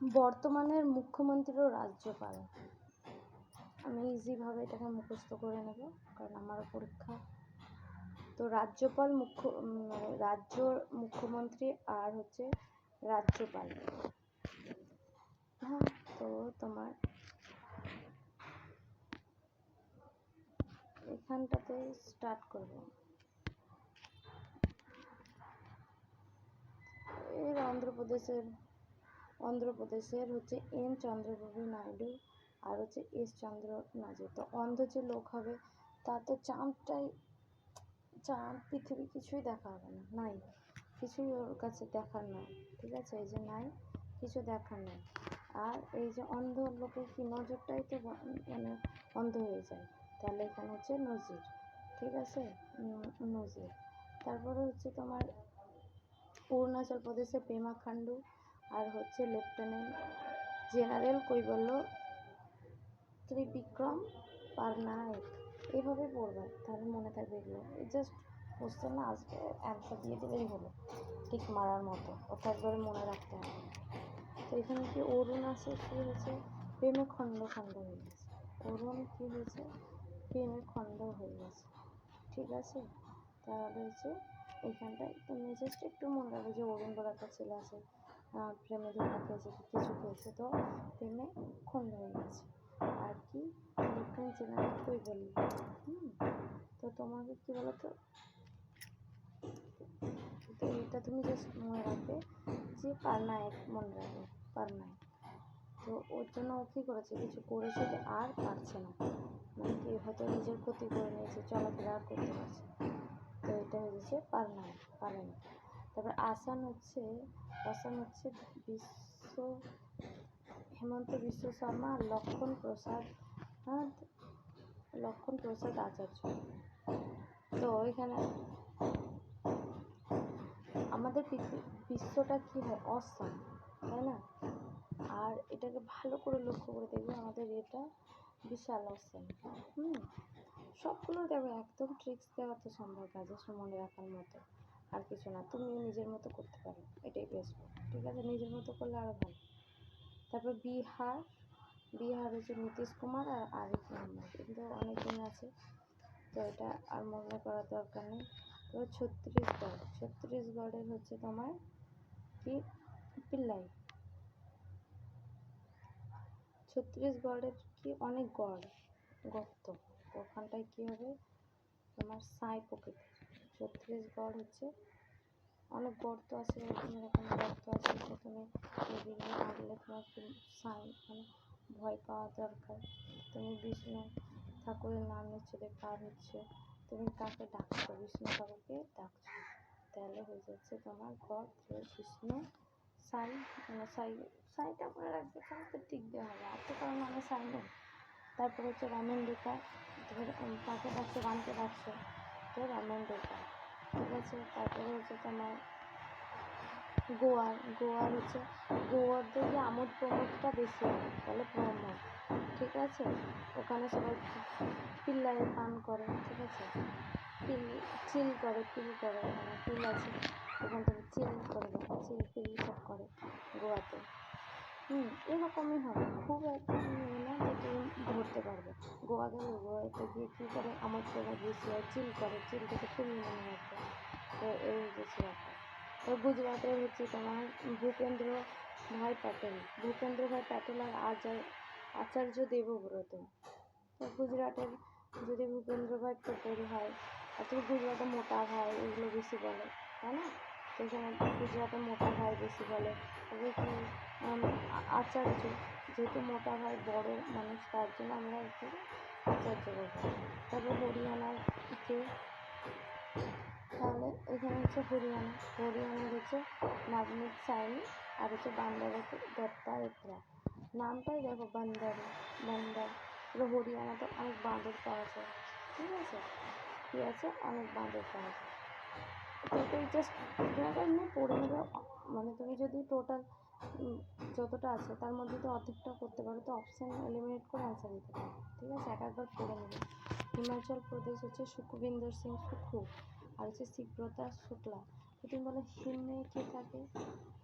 বর্তমানের মুখ্যমন্ত্রী ও রাজ্যপাল। আমি ইজিভাবে এটাকে মুখস্থ করে নেব, কারণ আমারও পরীক্ষা। তো রাজ্যপাল মুখ্য মানে রাজ্য মুখ্যমন্ত্রী আর হচ্ছে রাজ্যপাল। হ্যাঁ তো তোমার? এখানটাতে স্টার্ট করব। এর অন্ধ্রপ্রদেশের অন্ধ্রপ্রদেশের হচ্ছে এন চন্দ্রবাবু নাইডু আর হচ্ছে এস চন্দ্র নাজু তো অন্ধ যে লোক হবে, তার তো চাঁদটাই, চাঁদ, পৃথিবী কিছুই দেখা হবে না, নাই। কিছুই ওর কাছে দেখার নয়, ঠিক আছে? এই যে নাই, কিছু দেখার নেই আর এই যে অন্ধ লোকের কি নজরটাই তো মানে অন্ধ হয়ে যায়। তাহলে এখানে হচ্ছে নজির, ঠিক আছে? নজির। তারপরে হচ্ছে তোমার অরুণাচল প্রদেশে পেমা খান্ডু আর হচ্ছে লেফটেন্যান্ট জেনারেল কৈবল্য ত্রিবিক্রম পারনায়ক। এইভাবে পড়বে, তাহলে মনে থাকবে এগুলো। জাস্ট কোশ্চেন না আসবে অ্যান্সার দিয়ে দিলেই হলো ঠিক মারার মতো। ওটা একবারে মনে রাখতে হবে। তো এখানে কি অরুণ আছে? কী হয়েছে? প্রেমে খণ্ড খণ্ড হয়ে গেছে। অরুণ কী হয়েছে? প্রেমে খণ্ড হয়ে গেছে। ঠিক আছে? তাহলে হচ্ছে এইখানটায় তুমি জাস্ট একটু মনে রাখবে যে অরুণ বলে একটা ছেলে আছে। প্রেমে ধোকা খেয়েছে কিছু খেয়েছে তো প্রেমে খণ্ড হয়ে গেছে। আর কি? লেফটেন্যান্ট জেনারেল কই বললি তো তোমাকে কী বলো তো তো এটা তুমি জাস্ট মনে রাখবে যে পারনায়ক মনে রাখবে পারনায়ক তো ওর জন্য ও কী করেছে? কিছু করেছে যে আর পারছে না। মানে কি, হয়তো নিজের ক্ষতি করে নিয়েছে, চলাফেরা করতে পারছে তো এটা হয়ে গেছে পারনায়ক পারে না তারপর আসান হচ্ছে আসান হচ্ছে বিশ্ব, হেমন্ত বিশ্ব শর্মা আর লক্ষণ প্রসাদ হ্যাঁ লক্ষণ প্রসাদ আচার্য। তো এখানে আমাদের বিশ্বটা কী হয়? অসম, তাই না? আর এটাকে ভালো করে লক্ষ্য করে দেখবে আমাদের এটা বিশাল অসাম, হুম? সবগুলো দেখো একদম ট্রিক্স দেওয়া তো সম্ভব জাস্ট মনে রাখার মতো। আর কিছু না, তুমিও নিজের মতো করতে পারো, এটাই বেস্ট ঠিক আছে? নিজের মতো করলে আরও ভালো। তারপর বিহার বিহার হচ্ছে নীতিশ কুমার আর আরিফ মোহাম্মদ কিন্তু অনেকদিন আছে। তো এটা আর মনে করার দরকার নেই। তারপর ছত্তিশগড় ছত্তিশগড়ের হচ্ছে তোমার কি? পিল্লাই। ছত্তিশগড়ের কি অনেক গড়, গর্ত, তো ওখানটায় কী হবে? তোমার সাই প্রকৃতির ছত্তিশগড় হচ্ছে। অনেক গর্ত আছে, এরকম এরকম গর্ত আছে তো তুমি এদিকে হাঁটলে তোমার সাই মানে ভয় পাওয়া দরকার। তুমি বিষ্ণু ঠাকুরের নাম নিচ্ছ দিয়ে পার হচ্ছে তুমি কাকে ডাকছো, বিষ্ণু ঠাকুরকে ডাকছো। তাহলে হয়ে যাচ্ছে তোমার গড বিষ্ণু সাই মানে সাই, সাইটা মনে রাখবে এখানে তো টিক দেওয়া হবে। আর তো কারণ মানে সাই নেই। তারপর হচ্ছে উম কাকে ডাকছো, রামকে ডাকছো। তো রামেন ঠিক আছে? তারপরে হচ্ছে তোমার গোয়ার গোয়ার হচ্ছে গোয়ার দিকে আমোদ প্রমোদটা বেশি বলে প্রমোদ। ঠিক আছে? ওখানে সবাই পিল্লায় পান করে, ঠিক আছে? পিল চিল করে, পিল করে ওখানে পিল আছে। ওখান থেকে চিল করে, চিল পিল সব করে গোয়াতে। হুম, এরকমই হবে। খুব একটা ইয়ে না যে তুমি ধরতে পারবে। গোয়া গেলে গোয়াতে গিয়ে কী করে আমার প্রভাব বেশি হয় চিল করে, চিল থেকে খুবই মনে রাখবে তো এই হচ্ছে ব্যাপার তো গুজরাটে হচ্ছে তোমার ভূপেন্দ্র ভাই প্যাটেল। ভূপেন্দ্র ভাই প্যাটেল আর আচার্য আচার্য দেবব্রত। তো গুজরাটের যদি ভূপেন্দ্র ভাই প্যাটেল হয়, আর গুজরাটে মোটা ভাই এগুলো বেশি বলে, তাই না? তো এখানে গুজরাটে মোটা ভাই বেশি বলে, তবে কি আচার্য, যেহেতু মোটা হয় বড় মানুষ, তার জন্য আমরা একটু আচার্য বলব তারপর হরিয়ানার কে তাহলে এখানে হচ্ছে হরিয়ানা। হরিয়ানার হচ্ছে নবনীত সাইনি আর হচ্ছে বান্দার দত্তা এতরা নামটাই দেখো, বান্দার বান্দার পুরো হরিয়ানাতে অনেক বাঁদর পাওয়া যায়, ঠিক আছে? কী আছে? অনেক বাঁদর পাওয়া যায়। তো জাস্ট এমনি পড়ে নেবে মানে তুমি যদি টোটাল যতটা আছে, তার মধ্যে তো অর্ধেকটা করতে পারো। তো অপশান এলিমিনেট করে অ্যান্সার দিতে পারো। ঠিক আছে? এক একবার পড়ে নেবে। হিমাচল প্রদেশ হচ্ছে সুখবিন্দর সিং সুখু আর হচ্ছে শিবব্রতা শুক্লা। তো তুমি বলো, হিমে কে থাকে?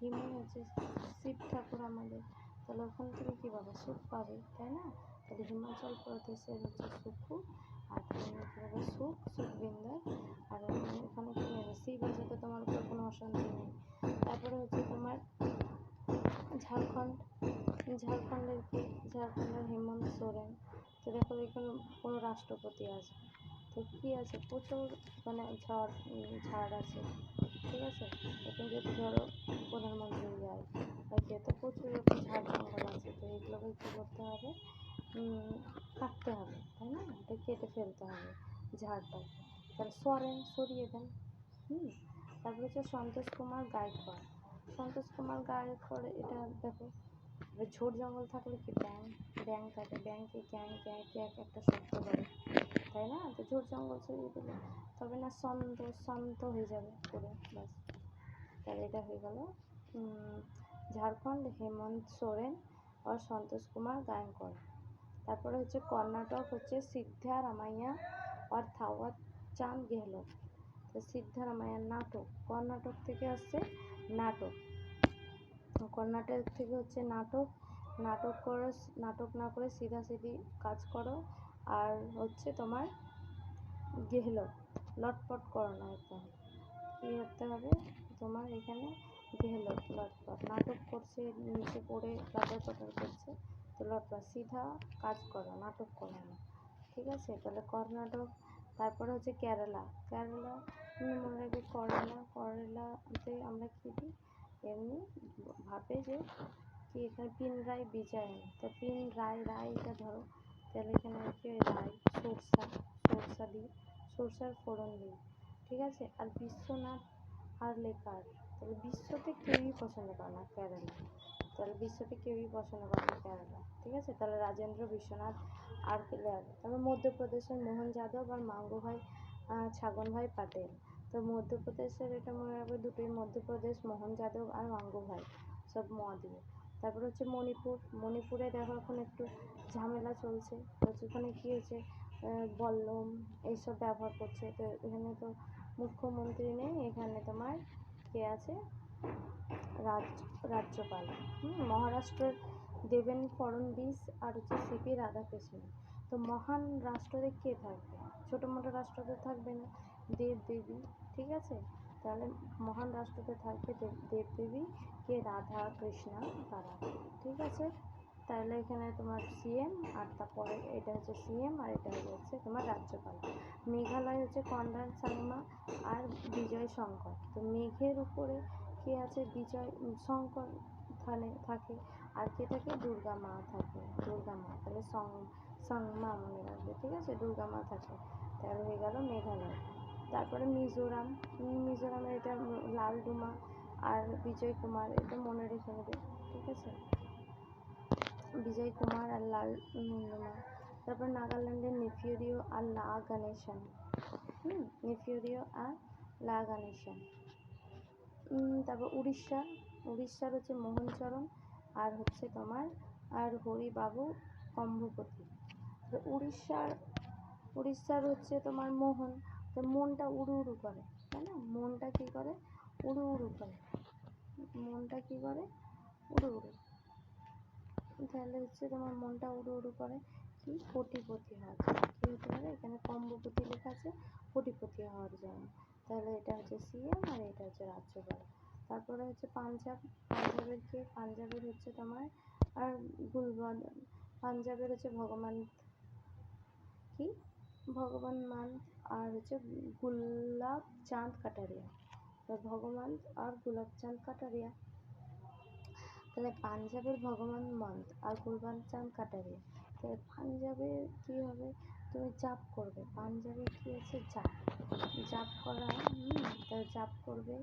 হিমে হচ্ছে শিব ঠাকুর আমাদের। তাহলে ওখানে তুমি কী পাবে? সুখ পাবে, তাই না? তাহলে হিমাচল প্রদেশের হচ্ছে সুখু আর তুমি কী পাবে সুখ, সুখবিন্দর। আর ওখানে কী হবে? শিব আছে তো তোমার উপর কোনো অশান্তি নেই তারপরে হচ্ছে তোমার ঝাড়খণ্ড, ঝাড়খণ্ডের কি? ঝাড়খণ্ডের হেমন্ত সোরেন। তো দেখো এখানে কোনো রাষ্ট্রপতি আছে। তো কী আছে? প্রচুর মানে ঝড় ঝাড় আছে। ঠিক আছে? এখন যদি ধরো প্রধানমন্ত্রী যায় কে তো প্রচুর রকম ঝাড় আছে। তো এগুলোকে কী করতে হবে? কাটতে হবে, তাই না? এটা কেটে ফেলতে হবে ঝাড়টাকে। তাহলে সরেন, সরিয়ে দেন। হুম? তারপরে হচ্ছে সন্তোষ কুমার গায়কোয়াড় সন্তোষ কুমার গায়কোয়াড় এটা দেখো। এবার ঝোড় জঙ্গল থাকলে কি ব্যাং ব্যাং থাকে, ব্যাংকে গ্যাং গ্যাং গ্যাক একটা শব্দ করে, তাই না? তো ঝোড় জঙ্গল সরিয়ে দিলে তবে না সন্ত শান্ত হয়ে যাবে পুরো, ব্যাস। তাহলে এটা হয়ে গেল ঝাড়খণ্ড, হেমন্ত সোরেন আর সন্তোষ কুমার গায়কোয়াড় তারপরে হচ্ছে কর্ণাটক হচ্ছে সিদ্ধারামাইয়া আর থাওয়াত চাঁদ গেহলোত তো সিদ্ধারামাইয়ার নাটক কর্ণাটক থেকে আসছে। নাটক। কর্ণাটক থেকে হচ্ছে নাটক। নাটক করো, নাটক না করে সিধা সিধি কাজ করো। আর হচ্ছে তোমার গেহলত লটপট করো না একদম। কী করতে হবে? তোমার এখানে গেহলত লটপট। নাটক করছে, নিচে পড়ে লাটার পাটার করছে, তো লটপট। সিধা কাজ করো, নাটক করো না। ঠিক আছে? তাহলে কর্ণাটক তারপরে হচ্ছে কেরালা। কেরালা মনে রাখবে করলা করলাতে আমরা কী দিই এমনি ভাবে যে কি এখানে পিন রায় বিজয়। তো পিন রায় রায়টা ধরো, তাহলে এখানে হচ্ছে রায়, সরষা সরষা দিই সরষার ফোড়ন দিই ঠিক আছে? আর বিশ্বনাথ আর লেকার তাহলে বিশ্বতে কেউই পছন্দ করে না, কেরালা। তাহলে বিশ্বতে কেউই পছন্দ করে না কেরালা, ঠিক আছে? তাহলে রাজেন্দ্র, বিশ্বনাথ আর লেয়ার। তারপর মধ্যপ্রদেশের মোহন যাদব আর মাঙ্গু ভাই ছাগন ভাই, পাটেল। তো মধ্যপ্রদেশের এটা মনে রাখবে দুটোই মধ্যপ্রদেশ, মোহন যাদব আর মাঙ্গু ভাই, সব ম দিয়ে তারপর হচ্ছে মণিপুর। মণিপুরে দেখো এখন একটু ঝামেলা চলছে। তো সেখানে কী হয়েছে? বল্লম, এইসব ব্যবহার করছে। তো এখানে তো মুখ্যমন্ত্রী নেই, এখানে তোমার কে আছে? রাজ, রাজ্যপাল। হুম, মহারাষ্ট্রের দেবেন ফড়নবিস আর হচ্ছে সিপি রাধাকৃষ্ণন। তো মহান রাষ্ট্রে কে থাকবে? ছোটো মোটো রাষ্ট্রতে থাকবে না, দেব দেবী, ঠিক আছে? তাহলে মহান রাষ্ট্রতে থাকবে দেব দেব দেবী, কে? রাধা কৃষ্ণা তারা, ঠিক আছে? তাহলে এখানে তোমার সিএম আর তারপরে এটা হচ্ছে সিএম আর এটা হচ্ছে তোমার রাজ্যপাল। মেঘালয় হচ্ছে কনরাড সাংমা আর বিজয় শঙ্কর। তো মেঘের উপরে কে আছে? বিজয় শঙ্কর থানে থাকে আর কে থাকে? দুর্গা মা থাকে। দুর্গা মা, তাহলে সং, সংমা মনে রাখবে, ঠিক আছে? দুর্গা মা থাকে। তাহলে হয়ে গেল মেঘালয়। তারপরে মিজোরাম মিজোরামের এটা লালডুমা আর বিজয় কুমার, এটা মনে রেখে নেবে, ঠিক আছে? বিজয় কুমার আর লাল ডুমা তারপর নাগাল্যান্ডের নেফিউরিও আর লা গণেশন। হুম নেফিউরিও আর লা গণেশন। উম, তারপর উড়িষ্যা। উড়িষ্যার হচ্ছে মোহনচরণ আর হচ্ছে তোমার আর হরিবাবু কম্ভপতি। উড়িষ্যার উড়িষ্যার হচ্ছে তোমার মোহন। তো মনটা উড়ু উড়ু করে তাই না? মনটা কী করে? উড়ু উড়ু করে। মনটা কী করে? উড়ু উড়ু। তাহলে হচ্ছে তোমার মনটা উড়ু উড়ু করে কি কোটিপতি হওয়ার জন্য। কী হতে পারে? এখানে কম্বপতি লেখা আছে, কোটিপতি হওয়ার জন্য। তাহলে এটা হচ্ছে সিএম আর এটা হচ্ছে রাজ্যপাল। তারপরে হচ্ছে পাঞ্জাব। পাঞ্জাবের কে? পাঞ্জাবের হচ্ছে তোমার, আর গুলবদ পাঞ্জাবের হচ্ছে ভগবান কি? ভগবান মান আর হচ্ছে গুলাব চাঁদ কাটারিয়া ভগবান আর গুলাব চাঁদ কাটারিয়া। তাহলে পাঞ্জাবের ভগবান মন্ত আর গুলবান চাঁদ কাটারিয়া। তাহলে পাঞ্জাবে কী হবে? তুমি জাপ করবে। পাঞ্জাবে কী আছে? জাপ। জাপ করা তাহলে জাপ করবে।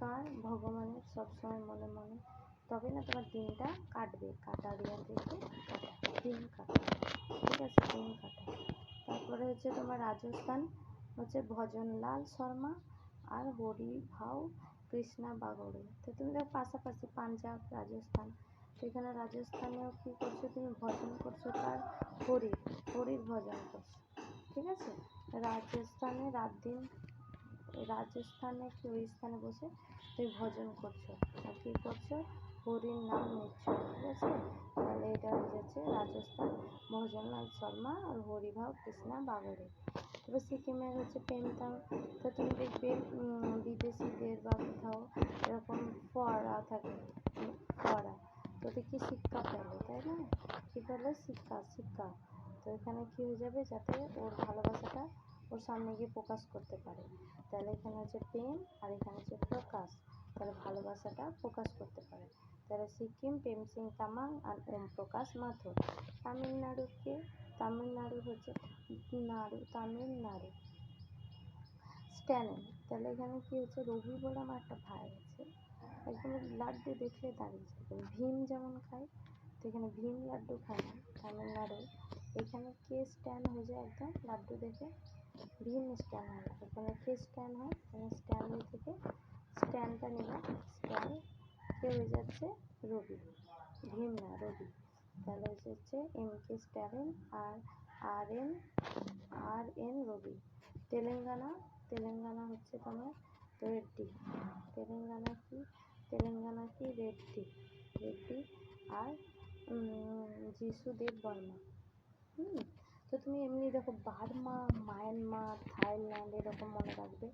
কার? ভগবানের, সবসময় মনে মনে। তবে না তোমার দিনটা কাটবে, কাটারিয়া থেকে দিন কাটা। ঠিক আছে, দিন কাটা। তারপরে হচ্ছে তোমার রাজস্থান, হচ্ছে ভজনলাল শর্মা আর হরি ভাউ কৃষ্ণা বাগড়ে। তো তুমি দেখো পাশাপাশি পাঞ্জাব, রাজস্থান। তো এখানে রাজস্থানেও কী করছ? তুমি ভজন করছ তার হরি হরির ভজন করছ। ঠিক আছে? রাজস্থানে রাত দিন, রাজস্থানে কি ওই স্থানে বসে তুমি ভজন করছ? আর কী করছ? হরির নাম নিচ্ছ। ঠিক আছে? তাহলে এটা হয়ে যাচ্ছে রাজস্থান ভজনলাল শর্মা আর হরিভাব কৃষ্ণা বাগড়ে। এবার সিকিমের হচ্ছে পেমতাম তো তুমি দেখবে বিদেশিদের বা কোথাও এরকম ফোয়ারা থাকে, ফোয়ারা। তো কি শিক্ষা পেলে তাই না? কী পেলে শিক্ষা শিক্ষা তো এখানে কী হয়ে যাবে? যাতে ওর ভালোবাসাটা ওর সামনে গিয়ে প্রকাশ করতে পারে। তাহলে এখানে হচ্ছে প্রেম আর এখানে হচ্ছে প্রকাশ। তাহলে ভালোবাসাটা প্রকাশ করতে পারে। তাহলে সিকিম প্রেম সিং, তামাং আর ওম প্রকাশ মাথুর। তামিলনাড়ুকে তামিলনাড়ু হচ্ছে নাড়ু, তামিলনাড়ু। স্ট্যানেন তাহলে এখানে কি হচ্ছে? রবি বলে আমার একটা ভাই আছে। একদম লাড্ডু দেখলে দাঁড়িয়ে যাবে ভীম যেমন খায়, তো এখানে ভীম লাড্ডু খায় না, তামিলনাড়ু। এখানে কে স্ট্যান্ড হয়ে যায় একদম? লাড্ডু দেখে। ভীম স্ট্যান্ড হয়। এখানে কে স্ট্যান্ড হয়? এখানে স্ট্যান্ড থেকে স্ট্যান্ডটা নিলাম স্ট্যান্ড কে হয়ে যাচ্ছে? রবি। ভীম না, রবি। তাহলে হচ্ছে এম কে স্ট্যালিন আর R N R N Ravi. Telangana Telangana হচ্ছে তোমার রেড্ডি তেলেঙ্গানা কি? তেলেঙ্গানা কি রেড্ডি রেড্ডি আর উম, যিশুদেব বর্মা। হুম? তো তুমি এমনি দেখো বার্মা মায়ানমার থাইল্যান্ড এরকম মনে রাখবে।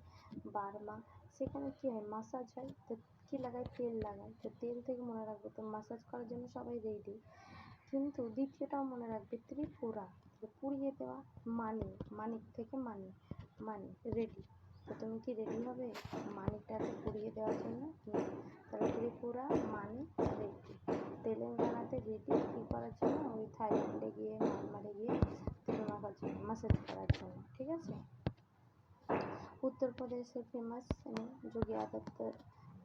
বার্মা সেখানে কী হয়? মাসাজ হয়। তো কী লাগায়? তেল লাগায়। তো তেল থেকে মনে রাখবে। তো মাসাজ করার জন্য সবাই রেডি কিন্তু দ্বিতীয়টাও মনে রাখবে ত্রিপুরা। পুড়িয়ে দেওয়া মানি, মানিক থেকে মানি মানি রেডি তো তুমি কি রেডি হবে? মানিকটাকে পুড়িয়ে দেওয়ার জন্য। তাহলে ত্রিপুরা, মানি রেডি তেলেঙ্গানাতে রেডি কী করার জন্য? ওই থাইল্যান্ডে গিয়ে, মায়ানমারে গিয়ে তেল মাখার জন্য মাসাজ করার জন্য, ঠিক আছে? উত্তরপ্রদেশের ফেমাস যোগী আদিত্য,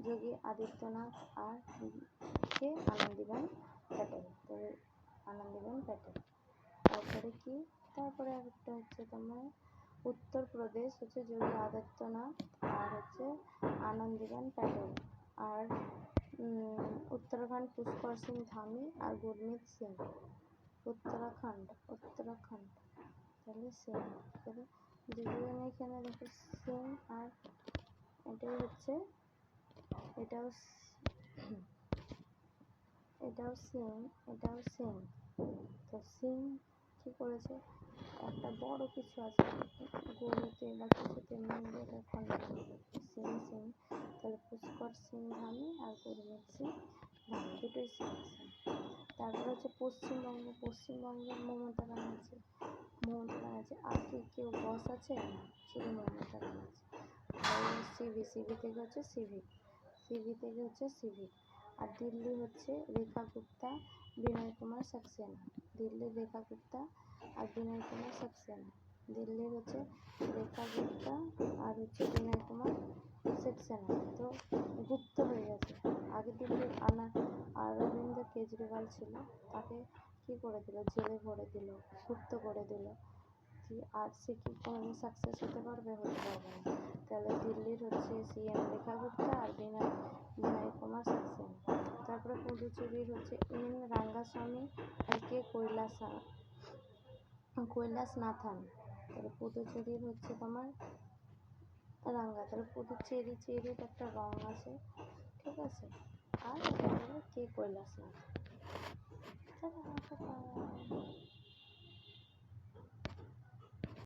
যোগী আদিত্যনাথ আর কে? আনন্দিবেন প্যাটেল। তো আনন্দিবেন প্যাটেল তারপরে কি? তারপরে আরেকটা হচ্ছে তোমার উত্তরপ্রদেশ হচ্ছে যোগী আদিত্যনাথ আর হচ্ছে আনন্দিবেন প্যাটেল আর উত্তরাখণ্ড পুষ্কর সিং ধামি আর গুরমিত সিং। উত্তরাখণ্ড উত্তরাখণ্ড। তাহলে সিং। তাহলে দুজনে এখানে দেখো সিং আর এটাই হচ্ছে, এটাও এটাও সিং এটাও সিং। তো সিং কী করেছে? একটা বড় কিছু আছে, গরুতে বা কিছুতে এটা খন্ড সিং সিং তাহলে পুষ্কর সিং ধামি আর গুরমিত সিং ধামি, দুটোই সিং সিং তারপর হচ্ছে পশ্চিমবঙ্গ, পশ্চিমবঙ্গের মমতা ব্যানার্জি মমতা ব্যানার্জি, আর কি কেউ বস আছে? শুধু মমতা ব্যানার্জি। সিভি সিভি থেকে হচ্ছে সিভিক সিভি থেকে হচ্ছে সিভিক আর দিল্লি হচ্ছে রেখা গুপ্তা, বিনয় কুমার, সাক্সেনা। দিল্লির রেখা গুপ্তা আর বিনয় কুমার, সাক্সেনা। দিল্লির হচ্ছে রেখা গুপ্তা আর হচ্ছে বিনয় কুমার, সাক্সেনা। তো গুপ্ত হয়ে গেছে। আগে দিল্লির আনা অরবিন্দ কেজরিওয়াল ছিল, তাকে কী করে দিল? জেলে ভরে দিল গুপ্ত করে দিল। আর সে কি কোনোদিন সাকসেস হতে পারবে হতে পারবে না। তাহলে দিল্লির হচ্ছে সিএম রেখা গুপ্তা আর বিনয় বিনয় কুমার সাক্সেনা তারপরে পুদুচেরির হচ্ছে এন রাঙ্গাস্বামী আর কে কৈলাস নাথান তাহলে পুদুচেরির হচ্ছে তোমার রাঙ্গা। তাহলে পুদুচেরি চেরির একটা রং আছে, ঠিক আছে? আর কে কৈলাস নাথ